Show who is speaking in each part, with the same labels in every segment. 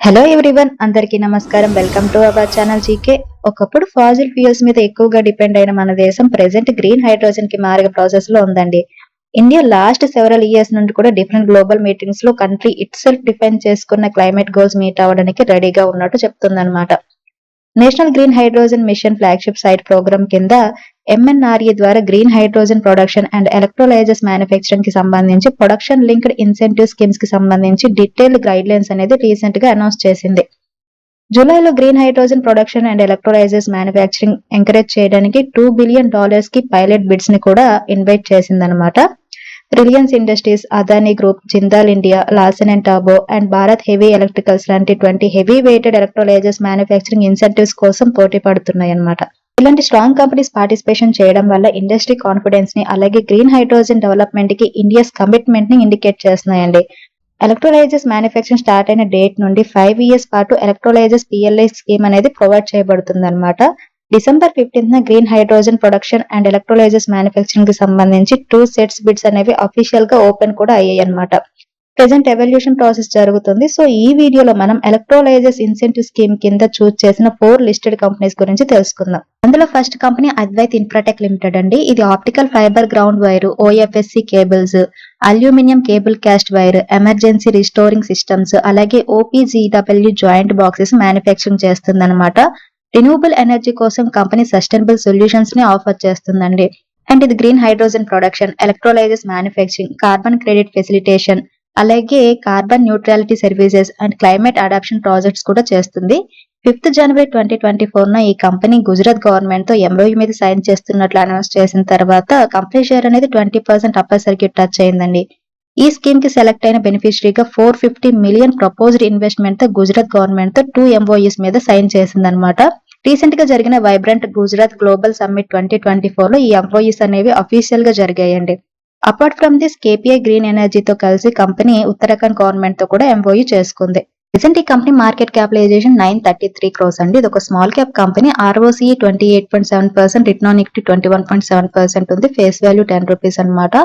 Speaker 1: Hello everyone అందరికీ నమస్కారం. Welcome to our channel GK ఒకప్పుడు ఫాజిల్ ఫ్యూయల్స్ మీద ఎక్కువగా డిపెండ్ అయిన మన దేశం ప్రెసెంట్ గ్రీన్ హైడ్రోజన్కి మారే ప్రాసెస్లో ఉందండి. ఇండియా లాస్ట్ సెవెరల్ ఇయర్స్ నుండి కూడా డిఫరెంట్ గ్లోబల్ మీటింగ్స్లో కంట్రీ ఇట్ సెల్ఫ్ డిఫైన్ చేసుకున్న క్లైమేట్ గోల్స్ మీట్ అవ్వడానికి రెడీగా ఉన్నట్టు చెప్తుందన్నమాట. National green hydrogen mission flagship site program కింద ఎంఎన్ఆర్ఏ ద్వారా green hydrogen production and electrolysers మ్యానుఫ్యాక్చరింగ్కి సంబంధించి ప్రొడక్షన్ లింక్డ్ ఇన్సెంటివ్ స్కీమ్స్కి సంబంధించి డీటెయిల్డ్ గైడ్ లైన్స్ అనేది రీసెంట్గా అనౌన్స్ చేసింది. జూలైలో green hydrogen production and electrolysers manufacturing encourage చేయడానికి టూ బిలియన్ డాలర్స్కి పైలట్ బిడ్స్ని కూడా ఇన్వైట్ చేసిందనమాట Reliance Industries Adani group Jindal India Larsen and Toubro and Bharat heavy electricals లాంటి twenty heavy weighted electrolysers manufacturing incentives కోసం పోటీ పడుతున్నాయి అన్నమాట ఇలాంటి స్ట్రాంగ్ కంపెనీస్ పార్టిసిపేషన్ చేయడం వల్ల ఇండస్ట్రీ కాన్ఫిడెన్స్ని అలాగే గ్రీన్ హైడ్రోజన్ డెవలప్మెంట్కి ఇండియాస్ కమిట్మెంట్ని ఇండికేట్ చేస్తున్నాయండి. ఎలక్ట్రోలైజర్స్ మ్యానుఫ్యాక్చరింగ్ స్టార్ట్ అయిన డేట్ నుండి ఫైవ్ ఇయర్స్ పాటు ఎలక్ట్రోలైజర్స్ పిఎల్ఐ స్కీమ్ అనేది ప్రొవైడ్ చేయబడుతుంది అనమాట December fifteenth green hydrogen production and electrolysers మ్యానుఫ్యాక్చరింగ్కి సంబంధించి టూ సెట్స్ బిడ్స్ అనేవి అఫీషియల్గా ఓపెన్ కూడా అయ్యాయి అనమాట ప్రెసెంట్ ఎవల్యూషన్ ప్రాసెస్ జరుగుతుంది. సో ఈ వీడియోలో మనం ఎలక్ట్రోలైజర్స్ ఇన్సెంటివ్ స్కీమ్ కింద చూస్ చేసిన ఫోర్ లిస్టెడ్ కంపెనీస్ గురించి తెలుసుకుందాం. అందులో first company Advait Infratech Limited అండి. ఇది optical fibre ground wire OFSC cables aluminium cable cast wire emergency restoring systems అలాగే ఓపీజీడబ్ల్యూ జాయింట్ బాక్సెస్ మ్యానుఫ్యాక్చరింగ్ చేస్తుంది అనమాట ఎనర్జీ కోసం కంపెనీ సస్టైనబుల్ సొల్యూషన్స్ని ఆఫర్ చేస్తుందండి. అండ్ ఇది green hydrogen production electrolysers manufacturing carbon credit facilitation అలాగే carbon neutrality services and climate adoption projects కూడా చేస్తుంది. Fifth January twenty twenty four న ఈ కంపెనీ గుజరాత్ గవర్నమెంట్తో ఎంఓయూ మీద సైన్ చేస్తున్నట్లు అనౌన్స్ చేసిన తర్వాత కంపెనీ షేర్ అనేది twenty percent upper circuit touch అయిందండి. ఈ స్కీమ్కి సెలెక్ట్ అయిన బెనిఫిషరీగా ఫోర్ ఫిఫ్టీ మిలియన్ ప్రపోజ్డ్ ఇన్వెస్ట్మెంట్తో గుజరాత్ గవర్నమెంట్తో టూ ఎంఓయూస్ మీద సైన్ చేసిందనమాట రీసెంట్గా జరిగిన vibrant Gujarat global summit twenty twenty ఫోర్లో ఈ ఎంఓయూస్ అనేవి అఫీషియల్గా జరిగాయండి. Apart from this KPI green ఎనర్జీతో కలిసి కంపెనీ ఉత్తరాఖండ్ గవర్నమెంట్తో కూడా ఎంఓయూ చేసుకుంది. రీసెంట్ ఈ company market capitalisation nine thirty three crores అండి. ఇది ఒక small cap company ROC twenty eight point seven percent return on equity twenty one point seven percent ఉంది. Face value ten rupees అనమాట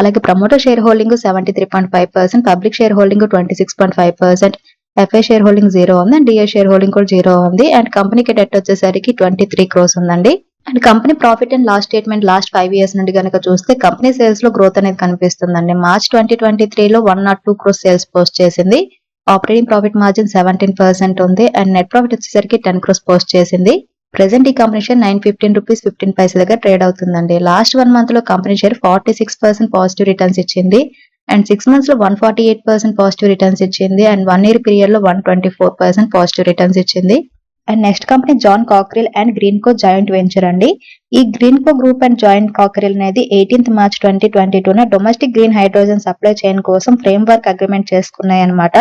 Speaker 1: అలాగే promoter shareholding seventy three point five percent public shareholding twenty six point five percent FI shareholding zero ఉంది. And DA share holding కూడా zero ఉంది. And కంపెనీకి debt వచ్చేసరికి twenty three crores ఉందండి. And company profit and lost statement last five years నుండి కనుక చూస్తే company సేల్స్లో గ్రోత్ అనేది కనిపిస్తుందండి. మార్చ్ ట్వంటీ ట్వంటీ త్రీలో one nought two crores sales post చేసింది. Operating profit margin seventeen percent ఉంది అండ్ నెట్ ప్రాఫిట్ వచ్చేసరికి టెన్ క్రోస్ పోస్ట్ చేసింది. ప్రెసెంట్ ఈ company share nine fifteen rupees fifteen paise trade అవుతుందండి. లాస్ట్ వన్ మంత్లో company share forty six percent positive returns ఇచ్చింది. And six మంత్స్లో one forty eight percent positive returns ఇచ్చింది. And one year పీరియడ్లో one twenty four percent positive returns ఇచ్చింది. And next company John Cockerill and Greenko joint venture అండి. ఈ Greenko group and joint Cockerill అనేది eighteenth March twenty twenty టూన domestic green hydrogen supply chain కోసం framework agreement చేసుకున్నాయి అనమాట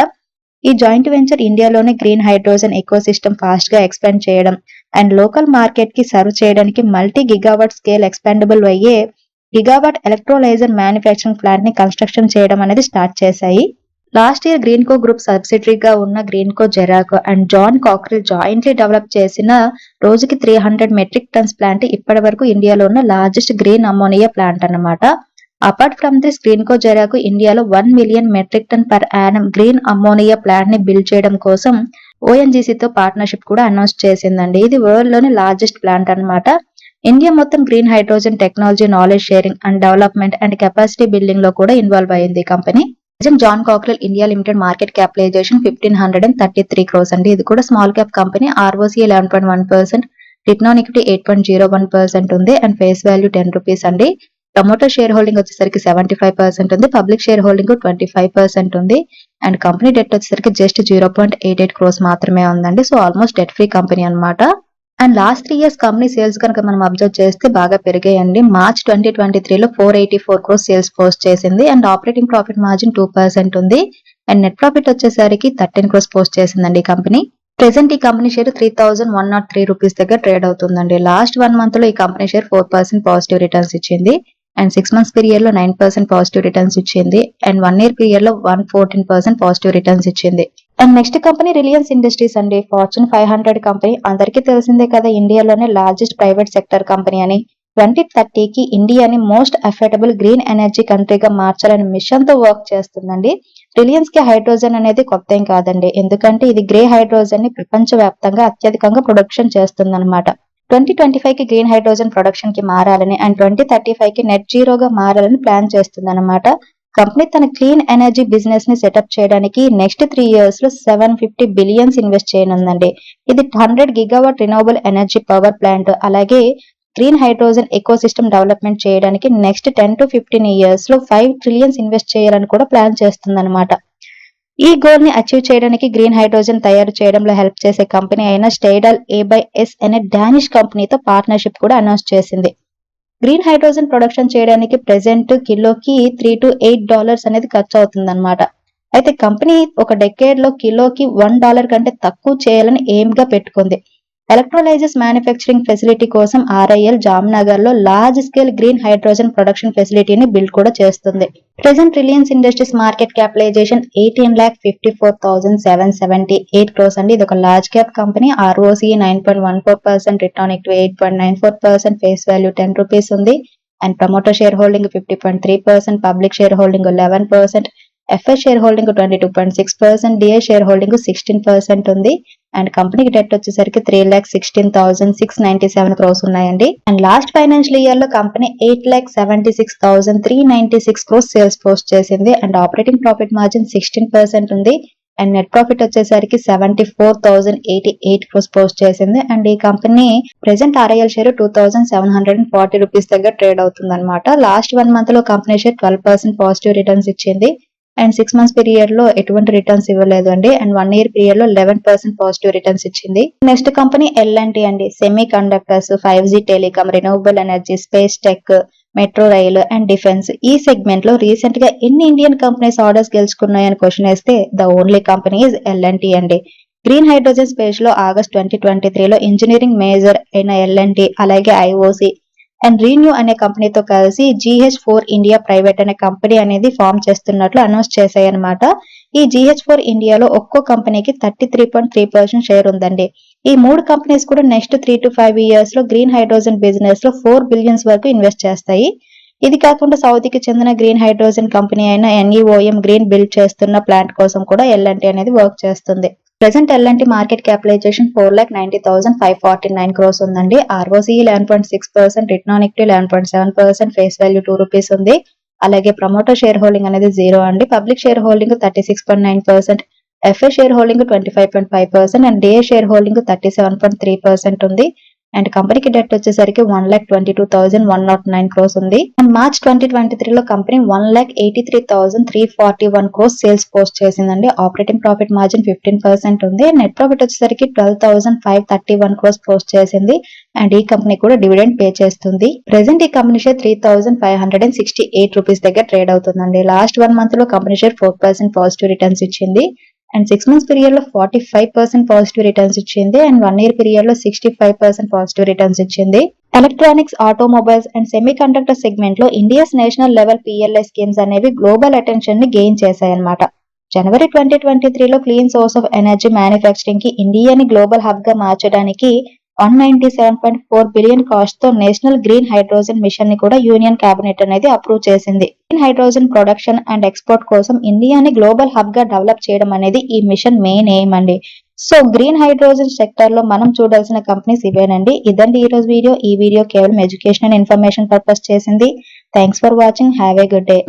Speaker 1: ఈ joint venture ఇండియాలోని green hydrogen ecosystem ఫాస్ట్గా expand చేయడం అండ్ లోకల్ మార్కెట్కి సర్వ్ చేయడానికి మల్టీ గిగావాట్ స్కేల్ ఎక్స్పాండబుల్ అయ్యే గిగావాట్ ఎలక్ట్రోలైజర్ మ్యానుఫ్యాక్చరింగ్ ప్లాంట్ని కన్స్ట్రక్షన్ చేయడం అనేది స్టార్ట్ చేశాయి. లాస్ట్ ఇయర్ గ్రీన్ కో గ్రూప్ సబ్సిడరీగా ఉన్న Greenko ZeroC and John Cockerill jointly develop చేసిన రోజుకి three hundred metric tons plant ఇప్పటి వరకు ఇండియాలో ఉన్న లార్జెస్ట్ గ్రీన్ అమోనియా ప్లాంట్ అన్నమాట. Apart from this Greenko ZeroC ఇండియాలో one million metric ton per annum green ammonia ప్లాంట్ని బిల్డ్ చేయడం కోసం ఓఎన్జీసీతో తో పార్ట్నర్షిప్ కూడా అనౌన్స్ చేసిందండి. ఇది వరల్డ్లోని లార్జెస్ట్ ప్లాంట్ అన్నమాట. ఇండియా మొత్తం green hydrogen technology knowledge sharing and development and capacity బిల్డింగ్లో కూడా ఇన్వాల్వ్ అయింది ఈ company. Present John Cockerill India limited market capitalisation fifteen hundred and thirty three crores అండి. ఇది కూడా small cap company. ROC eleven point one percent return equity eight point zero one percent ఉంది and face value ten rupees అండి. Promoter share holding వచ్చేసరికి seventy five percent ఉంది. Public holding twenty five percent ఉంది. And company debt వచ్చేసరికి just zero point eight eight crores మాత్రమే ఉందండి. So almost debt free company అనమాట and last three years company sales కనుక మనం observe చేస్తే బాగా పెరిగాయండి. మార్చ్ ట్వంటీ ట్వంటీ త్రీలో four eighty four crores sales post చేసింది. And operating profit margin two percent ఉంది. అండ్ నెట్ ప్రాఫిట్ వచ్చేసరికి థర్టీన్ క్రోస్ పోస్ట్ చేసిందండి ఈ కంపెనీ ప్రెసెంట్ ఈ company share three thousand one not three rupees దగ్గర ట్రేడ్ అవుతుందండి. Last one మంత్లో ఈ company share four percent positive returns ఇచ్చింది. అండ్ సిక్స్ మంత్స్ పీరియడ్లో నైన్ పర్సెంట్ పాజిటివ్ రిటర్న్స్ ఇచ్చింది. అండ్ వన్ ఇయర్ పీరియడ్లో one fourteen percent positive returns ఇచ్చింది. And next company Reliance Industries అండి. ఫార్చ్యూన్ ఫైవ్ హండ్రెడ్ కంపెనీ అందరికీ తెలిసిందే కదా ఇండియాలోనే లార్జెస్ట్ ప్రైవేట్ సెక్టర్ కంపెనీ అని. ట్వంటీ థర్టీకి ఇండియాని మోస్ట్ అఫోర్డబుల్ గ్రీన్ ఎనర్జీ కంట్రీగా మార్చాలనే మిషన్తో వర్క్ చేస్తుందండి. రిలయన్స్కి హైడ్రోజన్ అనేది కొత్త ఏం కాదండి. ఎందుకంటే ఇది గ్రే హైడ్రోజన్ని ప్రపంచవ్యాప్తంగా అత్యధికంగా ప్రొడక్షన్ చేస్తుందన్నమాట. ట్వంటీ ట్వంటీ ఫైవ్కి గ్రీన్ హైడ్రోజన్ ప్రొడక్షన్కి మారాలని అండ్ ట్వంటీ థర్టీ ఫైవ్కి నెట్ జీరోగా మారాలని ప్లాన్ చేస్తుందన్నమాట. కంపెనీ తన క్లీన్ ఎనర్జీ బిజినెస్ని సెటప్ చేయడానికి నెక్స్ట్ త్రీ ఇయర్స్లో సెవెన్ ఫిఫ్టీ బిలియన్స్ ఇన్వెస్ట్ చేయనుందండి. ఇది hundred gigawatt renewable energy power plant. అలాగే green hydrogen ecosystem development చేయడానికి నెక్స్ట్ టెన్ టు ఫిఫ్టీన్ ఇయర్స్లో ఫైవ్ ట్రిలియన్స్ ఇన్వెస్ట్ చేయాలని కూడా ప్లాన్ చేస్తుందన్నమాట. ఈ గోల్ని అచీవ్ చేయడానికి గ్రీన్ హైడ్రోజన్ తయారు చేయడంలో హెల్ప్ చేసే కంపెనీ అయిన స్టైడల్ ఏ బై ఎస్ అనే డానిష్ కంపెనీతో పార్ట్నర్షిప్ కూడా అనౌన్స్ చేసింది. గ్రీన్ హైడ్రోజన్ ప్రొడక్షన్ చేయడానికి ప్రెసెంట్ కిలోకి త్రీ టు ఎయిట్ డాలర్స్ అనేది ఖర్చు అవుతుంది అయితే కంపెనీ ఒక డెకేడ్లో కిలోకి వన్ డాలర్ కంటే తక్కువ చేయాలని ఎయిమ్గా పెట్టుకుంది. ఎలక్ట్రోలైజర్స్ మ్యానుఫ్యాక్చరింగ్ ఫెసిలిటీ కోసం RIL జామ్నగర్లో large scale green hydrogen production ఫెసిలిటీని build కూడా చేస్తుంది. Present Reliance Industries market capitalisation eighteen lakh fifty four thousand seven seventy eight crores అండి. ఇది ఒక large cap company ROC nine point one four percent return to eight point nine four percent face value ten rupees ఉంది and promoter shareholding fifty point three percent public shareholding eleven percent FS shareholding twenty two point six percent DI shareholding sixteen percent ఉంది. And కంపెనీకి debt వచ్చేసరికి three lakh sixteen thousand six ninety seven crores ఉన్నాయండి. And last financial ఇయర్లో company eight lakh seventy six thousand three ninety six crores sales post చేసింది. And operating profit margin sixteen percent ఉంది. And net profit వచ్చేసరికి seventy four thousand eighty eight crores post చేసింది and ఈ company present RIL share two thousand seven hundred and forty rupees దగ్గర trade అవుతుంది అనమాట last one మంత్లో company share twelve percent positive returns ఇచ్చింది. And six months పీరియడ్లో ఎటువంటి returns ఇవ్వలేదు అండి. అండ్ వన్ ఇయర్ పీరియడ్లో లెవెన్ పర్సెంట్ పాజిటివ్ రిటర్న్స్ ఇచ్చింది. నెక్స్ట్ కంపెనీ ఎల్ అండి. Semiconductors five G telecom renewable energy space tech metro rail and defence ఈ సెగ్మెంట్లో రీసెంట్గా ఎన్ని ఇండియన్ కంపెనీస్ ఆర్డర్స్ గెలుచుకున్నాయని క్వశ్చన్ వేస్తే the only company is L and అండి. గ్రీన్ హైడ్రోజన్ స్పేస్లో ఆగస్ట్ ట్వంటీ ట్వంటీ త్రీలో ఇంజనీరింగ్ మేజర్ అయిన ఎల్ అండ్ అలాగే ఐఓసి అండ్ రీన్యూ అనే కంపెనీతో కలిసి జిహెచ్ ఫోర్ ఇండియా ప్రైవేట్ అనే కంపెనీ అనేది ఫామ్ చేస్తున్నట్లు అనౌన్స్ చేశాయన్నమాట. ఈ జిహెచ్ ఫోర్ ఇండియాలో ఒక్కో కంపెనీకి thirty three point three percent share ఉందండి. ఈ మూడు కంపెనీస్ కూడా నెక్స్ట్ త్రీ టు ఫైవ్ ఇయర్స్లో గ్రీన్ హైడ్రోజన్ బిజినెస్లో ఫోర్ బిలియన్స్ వరకు ఇన్వెస్ట్ చేస్తాయి. ఇది కాకుండా సౌదీకి చెందిన గ్రీన్ హైడ్రోజన్ కంపెనీ అయిన ఎన్ఈఓఎం గ్రీన్ బిల్డ్ చేస్తున్న ప్లాంట్ కోసం కూడా ఎల్ఎన్టీ అనేది వర్క్ చేస్తుంది. Present L&T market capitalisation four lakh ninety thousand five forty nine crores ఉందండి. ROC eleven point six percent return on equity eleven point seven percent face value two rupees ఉంది. అలాగే promoter share holding అనేది zero అండి. Public share holding thirty six point nine percent FA share holding twenty five point five percent and DA share holding thirty seven point three percent ఉంది. And కంపెనీకి debt వచ్చేసరికి one lakh twenty two thousand one nought nine crores ఉంది. And March twenty twenty త్రీలో company one lakh eighty three thousand three forty one crores sales post చేసిందండి. Operating profit margin fifteen percent ఉంది. Net profit వచ్చేసరికి twelve thousand five thirty one crores post చేసింది. And ఈ company కూడా dividend pay చేస్తుంది. Present ఈ company share three thousand five hundred and sixty eight rupees దగ్గర trade అవుతుందండి. లాస్ట్ వన్ మంత్లో company share four percent positive returns ఇచ్చింది. And six months పీరియడ్లో forty five percent positive returns ఇచ్చింది. And one year పీరియడ్లో sixty five percent positive returns ఇచ్చింది. Electronics automobiles and semiconductor సెగ్మెంట్లో India's national level PLI schemes అనేవి global అటెన్షన్ని gain చేశాయన్నమాట. జనవరి ట్వంటీ ట్వంటీ త్రీలో క్లీన్ సోర్స్ ఆఫ్ ఎనర్జీ మ్యానుఫ్యాక్చరింగ్కి ఇండియాని గ్లోబల్ హబ్గా మార్చడానికి one ninety seven point four billion కాస్ట్తో national green hydrogen మిషన్ని కూడా యూనియన్ కేబినెట్ అనేది అప్రూవ్ చేసింది. Green hydrogen production and export కోసం ఇండియాని గ్లోబల్ హబ్గా డెవలప్ చేయడం అనేది ఈ మిషన్ మెయిన్ ఎయిమ్ అండి. సో గ్రీన్ హైడ్రోజన్ సెక్టర్లో మనం చూడాల్సిన కంపెనీస్ ఇవేనండి. ఇదండి ఈ రోజు వీడియో. ఈ వీడియో కేవలం ఎడ్యుకేషన్ అండ్ ఇన్ఫర్మేషన్ పర్పస్ చేసింది. Thanks for watching. Have a good day.